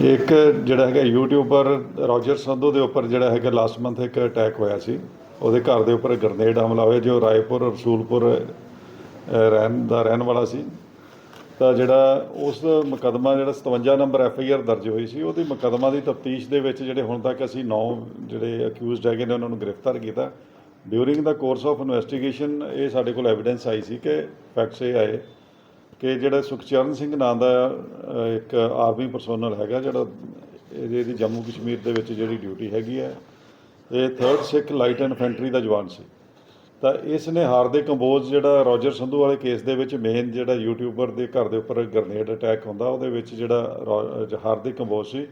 ਇੱਕ ਜਿਹੜਾ ਹੈਗਾ ਯੂਟਿਊਬਰ ਰੋਜਰ ਸੰਧੂ ਦੇ ਉੱਪਰ ਜਿਹੜਾ ਹੈਗਾ ਲਾਸਟ ਮੰਥ ਇੱਕ ਅਟੈਕ ਹੋਇਆ ਸੀ। ਉਹਦੇ ਘਰ ਦੇ ਉੱਪਰ ਗ੍ਰਨੇਡ ਹਮਲਾ ਹੋਇਆ, ਜੋ ਰਾਏਪੁਰ, ਰਸੂਲਪੁਰ ਰਹਿਣ ਦਾ ਰਹਿਣ ਵਾਲਾ ਸੀ। ਤਾਂ ਜਿਹੜਾ ਉਸ ਮੁਕੱਦਮਾ ਜਿਹੜਾ 57 ਨੰਬਰ ਐਫ ਆਈ ਆਰ ਦਰਜ ਹੋਈ ਸੀ, ਉਹਦੀ ਮੁਕੱਦਮਾ ਦੀ ਤਫਤੀਸ਼ ਦੇ ਵਿੱਚ ਜਿਹੜੇ ਹੁਣ ਤੱਕ ਅਸੀਂ 9 ਜਿਹੜੇ ਅਕਿਊਜ਼ਡ ਹੈਗੇ ਨੇ, ਉਹਨਾਂ ਨੂੰ ਗ੍ਰਿਫਤਾਰ ਕੀਤਾ। During the course of investigation ਇਹ ਸਾਡੇ ਕੋਲ ਐਵੀਡੈਂਸ ਆਈ ਸੀ ਕਿ ਫੈਕਟਸ ਇਹ ਆਏ। ਕਿ ਜਿਹੜਾ ਸੁਖਚਰਨ ਸਿੰਘ ਨਾਂ ਦਾ ਇੱਕ ਆਰਮੀ ਪਰਸੋਨਲ ਹੈਗਾ ਜਿਹੜਾ ਇਹਦੀ ਜੰਮੂ ਕਸ਼ਮੀਰ ਦੇ ਵਿੱਚ ਜਿਹੜੀ ਡਿਊਟੀ ਹੈਗੀ ਹੈ, ਇਹ 3rd ਸਿੱਖ ਲਾਈਟ ਇਨਫੈਂਟਰੀ ਦਾ ਜਵਾਨ ਸੀ। ਤਾਂ ਇਸ ਨੇ ਹਾਰਦੇ ਕੰਬੋਜ ਜਿਹੜਾ ਰੋਜਰ ਸੰਧੂ ਵਾਲੇ ਕੇਸ ਦੇ ਵਿੱਚ ਮੇਨ ਜਿਹੜਾ ਯੂਟਿਊਬਰ ਦੇ ਘਰ ਦੇ ਉੱਪਰ ਗ੍ਰਨੇਡ ਅਟੈਕ ਹੁੰਦਾ, ਉਹਦੇ ਵਿੱਚ ਜਿਹੜਾ ਰੋ- ਜ- ਹਾਰਦਿਕ ਕੰਬੋਜ ਸੀ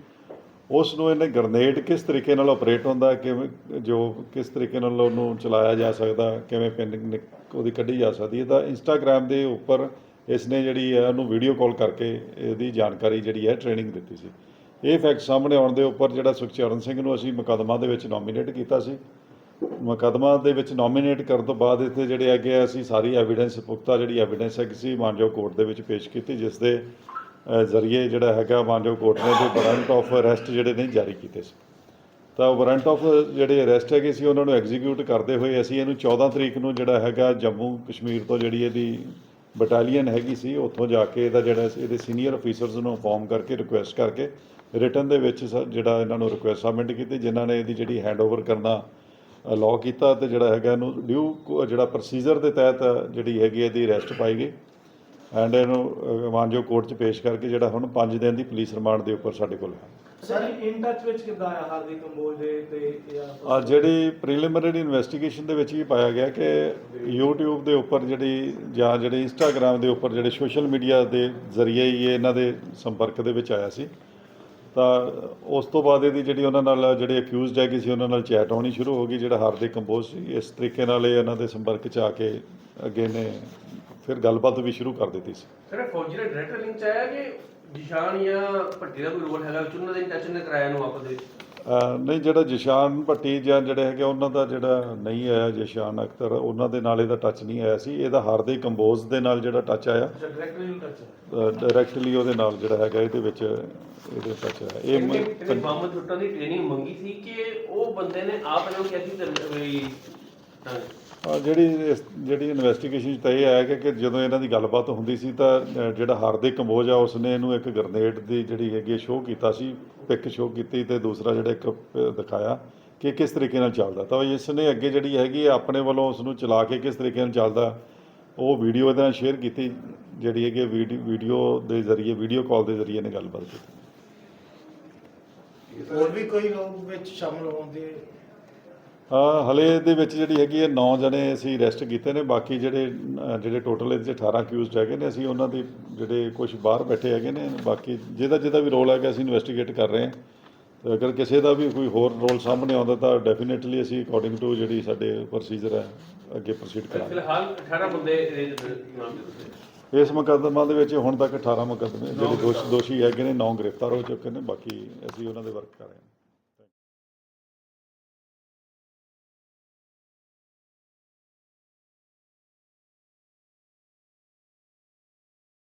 ਉਸ ਨੂੰ ਇਹਨੇ ਗ੍ਰਨੇਡ ਕਿਸ ਤਰੀਕੇ ਨਾਲ ਆਪਰੇਟ ਹੁੰਦਾ, ਕਿਵੇਂ, ਜੋ ਕਿਸ ਤਰੀਕੇ ਨਾਲ ਉਹਨੂੰ ਚਲਾਇਆ ਜਾ ਸਕਦਾ, ਕਿਵੇਂ ਪਿੰਨ ਉਹਦੀ ਕੱਢੀ ਜਾ ਸਕਦੀ ਹੈ, ਤਾਂ ਇੰਸਟਾਗ੍ਰam ਦੇ ਉੱਪਰ ਇਸ ਨੇ ਜਿਹੜੀ ਹੈ ਉਹਨੂੰ ਵੀਡੀਓ ਕਾਲ ਕਰਕੇ ਇਹਦੀ ਜਾਣਕਾਰੀ ਜਿਹੜੀ ਹੈ ਟ੍ਰੇਨਿੰਗ ਦਿੱਤੀ ਸੀ। ਇਹ ਫੈਕਟ ਸਾਹਮਣੇ ਆਉਣ ਦੇ ਉੱਪਰ ਜਿਹੜਾ ਸੁਖਚਰਨ ਸਿੰਘ ਨੂੰ ਅਸੀਂ ਮੁਕੱਦਮਾ ਦੇ ਵਿੱਚ ਨੋਮੀਨੇਟ ਕੀਤਾ ਸੀ। ਮੁਕੱਦਮਾ ਦੇ ਵਿੱਚ ਨੋਮੀਨੇਟ ਕਰਨ ਤੋਂ ਬਾਅਦ ਇੱਥੇ ਜਿਹੜੇ ਹੈਗੇ ਆ, ਅਸੀਂ ਸਾਰੀ ਐਵੀਡੈਂਸ ਪੁਖਤਾ ਜਿਹੜੀ ਐਵੀਡੈਂਸ ਹੈਗੀ ਸੀ ਮਾਨਜੋ ਕੋਰਟ ਦੇ ਵਿੱਚ ਪੇਸ਼ ਕੀਤੀ ਜਿਸ ਦੇ ਜ਼ਰੀਏ ਜਿਹੜਾ ਹੈਗਾ ਮਾਨਜੋ ਕੋਰਟ ਨੇ ਦੇ ਵਾਰੰਟ ਆਫ ਅਰੈਸਟ ਜਿਹੜੇ ਨੇ ਜਾਰੀ ਕੀਤੇ ਸੀ। ਤਾਂ ਵਾਰੰਟ ਆਫ ਜਿਹੜੇ ਅਰੈਸਟ ਹੈਗੇ ਸੀ ਉਹਨਾਂ ਨੂੰ ਐਗਜ਼ੀਕਿਊਟ ਕਰਦੇ ਹੋਏ ਅਸੀਂ ਇਹਨੂੰ 14 ਤਰੀਕ ਨੂੰ ਜਿਹੜਾ ਹੈਗਾ ਜੰਮੂ ਕਸ਼ਮੀਰ ਤੋਂ ਜਿਹੜੀ ਇਹਦੀ ਬਟਾਲੀਅਨ ਹੈਗੀ ਸੀ ਉੱਥੋਂ ਜਾ ਕੇ ਇਹਦਾ ਜਿਹੜਾ ਇਹਦੇ ਸੀਨੀਅਰ ਅਫੀਸਰਸ ਨੂੰ ਇਨਫੋਰਮ ਕਰਕੇ ਰਿਕੁਐਸਟ ਕਰਕੇ ਰਿਟਰਨ ਦੇ ਵਿੱਚ ਸ- ਜਿਹੜਾ ਇਹਨਾਂ ਨੂੰ ਰਿਕੁਐਸਟ ਸਬਮਿਟ ਕੀਤੀ ਜਿਨ੍ਹਾਂ ਨੇ ਇਹਦੀ ਜਿਹੜੀ ਹੈਂਡਓਵਰ ਕਰਨਾ ਲਾਅ ਕੀਤਾ ਤੇ ਜਿਹੜਾ ਹੈਗਾ ਇਹਨੂੰ ਡਿਊ ਜਿਹੜਾ ਪ੍ਰੋਸੀਜਰ ਦੇ ਤਹਿਤ ਜਿਹੜੀ ਹੈਗੀ ਇਹਦੀ ਅਰੈਸਟ ਪਾਈ ਗਈ। ਐਂਡ ਇਹਨੂੰ ਅਹ, ਮਾਨਜੋ ਕੋਰਟ 'ਚ ਪੇਸ਼ ਕਰਕੇ ਜਿਹੜਾ ਹੁਣ 5 ਦਿਨ ਦੀ ਪੁਲਿਸ ਰਿਮਾਂਡ ਦੇ ਉੱਪਰ ਸਾਡੇ ਕੋਲ ਹੈ। ਸਰ ਇਨ ਟੱਚ ਵਿੱਚ ਕਿੱਦਾਂ ਆ ਹਾਰਦਿਕ ਕੰਬੋਜ ਤੇ ਆ ਜਿਹੜੀ ਪ੍ਰੀਲਿਮਿਨਰੀ ਇਨਵੈਸਟੀਗੇਸ਼ਨ ਦੇ ਵਿੱਚ ਵੀ ਪਾਇਆ ਗਿਆ ਕਿ YouTube ਦੇ ਉੱਪਰ ਜਿਹੜੀ ਜਾਂ ਜਿਹੜੇ Instagram ਦੇ ਉੱਪਰ ਜਿਹੜੇ ਸੋਸ਼ਲ ਮੀਡੀਆ ਦੇ ਜ਼ਰੀਏ ਹੀ ਇਹ ਇਹਨਾਂ ਦੇ ਸੰਪਰਕ ਦੇ ਵਿੱਚ ਆਇਆ ਸੀ। ਤਾਂ ਉਸ ਤੋਂ ਬਾਅਦ ਇਹਦੀ ਜਿਹੜੀ ਉਹਨਾਂ ਨਾਲ ਜਿਹੜੇ ਅਕਿਊਜ਼ਡ ਹੈਗੇ ਸੀ, ਉਹਨਾਂ ਨਾਲ ਚੈਟ ਹੋਣੀ ਸ਼ੁਰੂ ਹੋ ਗਈ, ਜਿਹੜਾ ਹਾਰਦਿਕ ਕੰਬੋਜ ਸੀ। ਇਸ ਤਰੀਕੇ ਨਾਲ ਇਹ ਇਹਨਾਂ ਦੇ ਸੰਪਰਕ 'ਚ ਆ ਕੇ ਅੱਗੇ ਨੇ ਫਿਰ ਗੱਲਬਾਤ ਵੀ ਸ਼ੁਰੂ ਕਰ ਦਿੱਤੀ ਸੀ। ਸਰ ਫੌਜੀ ਦਾ ਡਾਇਰੈਕਟ ਲਿੰਕ ਆਇਆ ਕਿ ਜਿਸ਼ਾਨ ਜਾਂ ਭੱਟੀ ਦਾ ਕੋਈ ਰੋਲ ਹੈਗਾ? ਵਿੱਚ ਉਹਨਾਂ ਦੇ ਟੱਚ ਨੇ ਕਰਾਇਆ ਨੂੰ ਆਪਸ ਦੇ ਨਹੀਂ ਜਿਹੜਾ ਜਿਸ਼ਾਨ ਭੱਟੀ ਜਾਂ ਜਿਹੜੇ ਹੈਗੇ ਉਹਨਾਂ ਦਾ ਜਿਹੜਾ ਨਹੀਂ ਆਇਆ ਜਿਸ਼ਾਨ ਅਖਤਰ ਉਹਨਾਂ ਦੇ ਨਾਲ ਇਹਦਾ ਟੱਚ ਨਹੀਂ ਆਇਆ ਸੀ। ਇਹਦਾ ਹਾਰਦਿਕ ਕੰਬੋਜ ਦੇ ਨਾਲ ਜਿਹੜਾ ਟੱਚ ਆਇਆ। ਡਾਇਰੈਕਟਲੀ ਟੱਚ ਡਾਇਰੈਕਟਲੀ ਉਹਦੇ ਨਾਲ ਜਿਹੜਾ ਹੈਗਾ ਇਹਦੇ ਵਿੱਚ ਇਹਦੇ ਟੱਚ ਆਇਆ। ਇਹ ਮੁਹੰਮਦ ਦੀ ਟ੍ਰੇਨਿੰਗ ਮੰਗੀ ਸੀ ਕਿ ਉਹ ਬੰਦੇ ਨੇ ਆਪ ਨੂੰ ਕਿਹਾ ਸੀ ਤੇ ਜਿਹੜੀ ਇਸ- ਜਿਹੜੀ ਇਨਵੈਸਟੀਗੇਸ਼ਨ 'ਚ ਤਾਂ ਇਹ ਆਇਆ ਕਿ ਕਿ ਜਦੋਂ ਇਹਨਾਂ ਦੀ ਗੱਲਬਾਤ ਹੁੰਦੀ ਸੀ ਤਾਂ ਅ, ਜਿਹੜਾ ਹਾਰਦਿਕ ਕੰਬੋਜ ਆ ਉਸਨੇ ਇਹਨੂੰ ਇੱਕ ਗ੍ਰਨੇਡ ਦੀ ਜਿਹੜੀ ਹੈਗੀ ਸ਼ੋਅ ਕੀਤਾ ਸੀ ਪਿਕ ਸ਼ੋਅ ਕੀਤੀ ਤੇ ਦੂਸਰਾ ਜਿਹੜਾ ਇੱਕ ਪ- ਦਿਖਾਇਆ ਕਿ ਕਿਸ ਤਰੀਕੇ ਨਾਲ ਚੱਲਦਾ। ਤਾਂ ਇਸ ਨੇ ਅੱਗੇ ਜਿਹੜੀ ਹੈਗੀ ਆ, ਆਪਣੇ ਵੱਲੋਂ ਉਸ ਨੂੰ ਚਲਾ ਕੇ ਕਿਸ ਤਰੀਕੇ ਨਾਲ ਚੱਲਦਾ ਉਹ ਵੀਡੀਓ ਇਹਦੇ ਨਾਲ ਸ਼ੇਅਰ ਕੀਤੀ ਜਿਹੜੀ ਹੈਗੀ ਵੀਡੀ- ਵੀਡੀਓ ਦੇ ਜ਼ਰੀਏ ਵੀਡੀਓ ਕਾਲ ਦੇ ਜ਼ਰੀਏ ਨੇ ਗੱਲਬਾਤ ਕੀਤੀ। ਹੋਰ ਵੀ ਕੋਈ ਲੋਕ ਵਿੱਚ ਸ਼ਾਮਲ ਹੋਣ ਦੇ ਹਲੇ ਦੇ ਵਿੱਚ ਜਿਹੜੀ ਹੈਗੀ ਹੈ 9 ਜਣੇ ਅਸੀਂ ਅਰੈਸਟ ਕੀਤੇ ਨੇ। ਬਾਕੀ ਜਿਹੜੇ ਜਿਹੜੇ ਟੋਟਲ ਇਹਦੇ 'ਚ 18 ਅਕਿਊਜ਼ਡ ਹੈਗੇ ਨੇ ਅਸੀਂ ਉਹਨਾਂ ਦੇ ਜਿਹੜੇ ਕੁਝ ਬਾਹਰ ਬੈਠੇ ਹੈਗੇ ਨੇ। ਬਾਕੀ ਜਿਹਦਾ ਜਿਹਦਾ ਵੀ ਰੋਲ ਹੈਗਾ ਅਸੀਂ ਇਨਵੈਸਟੀਗੇਟ ਕਰ ਰਹੇ ਹਾਂ। ਤੇ ਅਗਰ ਕਿਸੇ ਦਾ ਵੀ ਕੋਈ ਹੋਰ ਰੋਲ ਸਾਹਮਣੇ ਆਉਂਦਾ ਤਾਂ ਡੈਫੀਨਿਟਲੀ ਅਸੀਂ ਅਕੋਰਡਿੰਗ ਟੂ ਜਿਹੜੀ ਸਾਡੇ ਪ੍ਰੋਸੀਜਰ ਹੈ ਅੱਗੇ ਪ੍ਰੋਸੀਡ ਕਰਾਂਗੇ। ਫਿਲਹਾਲ 18 ਬੰਦੇ ਇਹਦੇ ਦਿੱਤੇ ਇਸ ਮੁਕੱਦਮਾ ਦੇ ਵਿੱਚ ਹੁਣ ਤੱਕ 18 ਮੁਕੱਦਮੇ ਜਿਹੜੇ ਦੋਸ਼ੀ ਦੋਸ਼ੀ ਹੈਗੇ ਨੇ 9 ਗ੍ਰਿਫਤਾਰ ਹੋ ਚੁੱਕੇ ਨੇ। ਬਾਕੀ ਅਸੀਂ ਉਹਨਾਂ ਦੇ ਵਰਕ ਕਰ ਰਹੇ ਹਾਂ।